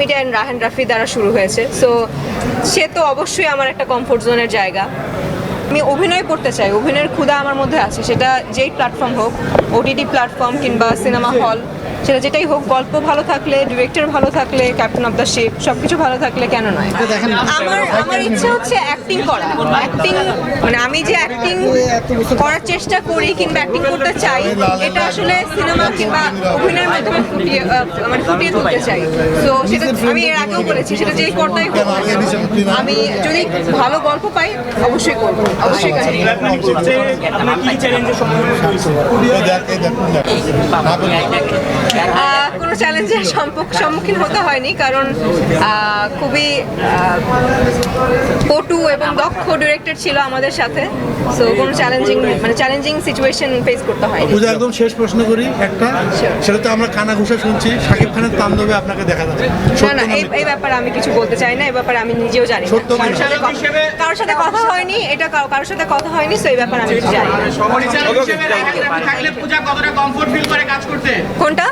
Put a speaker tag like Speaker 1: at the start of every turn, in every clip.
Speaker 1: Media and Rahan Rafi দ্বারা শুরু হয়েছে। সো সে তো অবশ্যই আমার একটা কমফোর্ট জোনের জায়গা। আমি অভিনয় করতে চাই, অভিনয়ের ক্ষুদা আমার মধ্যে আছে। সেটা যেই প্ল্যাটফর্ম হোক ওটিটি প্ল্যাটফর্ম কিংবা সিনেমা হল সেটা যেটাই হোক গল্প ভালো থাকলে ডিরেক্টর ভালো থাকলে ক্যাপ্টেন অফ দ্য শিপ সব কিছু ভালো থাকলে কেন নয়? আমার আমার ইচ্ছা হচ্ছে অ্যাক্টিং করা। অ্যাক্টিং মানে আমি যে অ্যাক্টিং করার চেষ্টা করি কিংবা অ্যাক্টিং করতে চাই এটা আসলে সিনেমা কিংবা অভিনয়ের মাধ্যমে ফুটিয়ে মানে ফুটিয়ে তুলতে চাই। তো সেটা আমি এর আগেও বলেছি সেটা যেই পর্দায় হোক আমি যদি ভালো গল্প পাই অবশ্যই করব অবশ্যই
Speaker 2: চ্যালেঞ্জের সম্মুখীন
Speaker 1: কোনো চ্যালেঞ্জের সম্মুখীন হতে হয়নি কারণ খুবই পটু এবং দক্ষ ডিরেক্টর ছিল আমাদের সাথে সো কোনো চ্যালেঞ্জিং মানে চ্যালেঞ্জিং সিচুয়েশন ফেস করতে হয়নি।
Speaker 3: পূজা একদম শেষ প্রশ্ন করি একটা সেটা তো আমরা কানা ঘুষা শুনছি শাকিব খানের তাণ্ডবে আপনাকে দেখা যাবে।
Speaker 1: না না
Speaker 3: না
Speaker 1: এই এই ব্যাপারে আমি কিছু বলতে চাই না এই ব্যাপারে আমি নিজেও জানি কারোর সাথে কারোর সাথে কথা হয়নি এটা কারোর সাথে কথা হয়নি সো এই ব্যাপারে আমি কিছু জানি না।
Speaker 4: হিসেবে রায়হান পূজা কতটা কমফোর্ট ফিল করে কাজ করতে?
Speaker 1: কোনটা?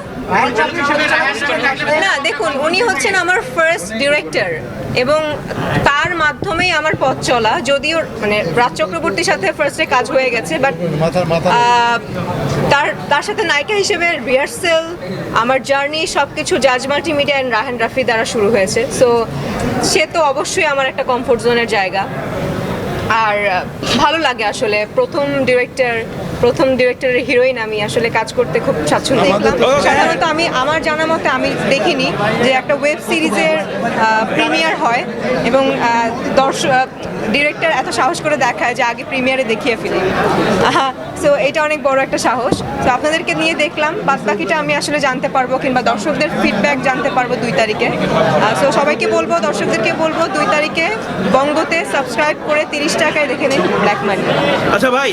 Speaker 1: না দেখুন উনি হচ্ছেন আমার ফার্স্ট ডিরেক্টর এবং তার মাধ্যমেই আমার পথ চলা যদিও মানে রাজ চক্রবর্তীর সাথে ফার্স্টে কাজ হয়ে গেছে বাট তার তার সাথে নায়িকা হিসেবে রিহার্সেল আমার জার্নি সব কিছু জাজ মাল্টিমিডিয়া অ্যান্ড রাহান রাফি দ্বারা শুরু হয়েছে। সো সে তো অবশ্যই আমার একটা কমফোর্ট জোনের জায়গা। আর ভালো লাগে আসলে প্রথম ডিরেক্টর প্রথম ডিরেক্টরের হিরোইন আমি আসলে কাজ করতে খুব স্বাচ্ছন্দ্য দেখলাম। সাধারণত আমি আমার জানা মতে আমি দেখিনি যে একটা ওয়েব সিরিজের প্রিমিয়ার হয় এবং দর্শক ডিরেক্টর এত সাহস করে দেখায় যে আগে প্রিমিয়ারে দেখিয়ে ফেলি। সো এটা অনেক বড় একটা সাহস। তো আপনাদেরকে নিয়ে দেখলাম। বাদ বাকিটা আমি আসলে জানতে পারব কিংবা দর্শকদের ফিডব্যাক জানতে পারব দুই তারিখে। সো সবাইকে বলব দর্শকদেরকে বলব দুই তারিখে বঙ্গতে সাবস্ক্রাইব করে তিরিশ টাকায় দেখে নিন ব্ল্যাক মানি
Speaker 2: আচ্ছা ভাই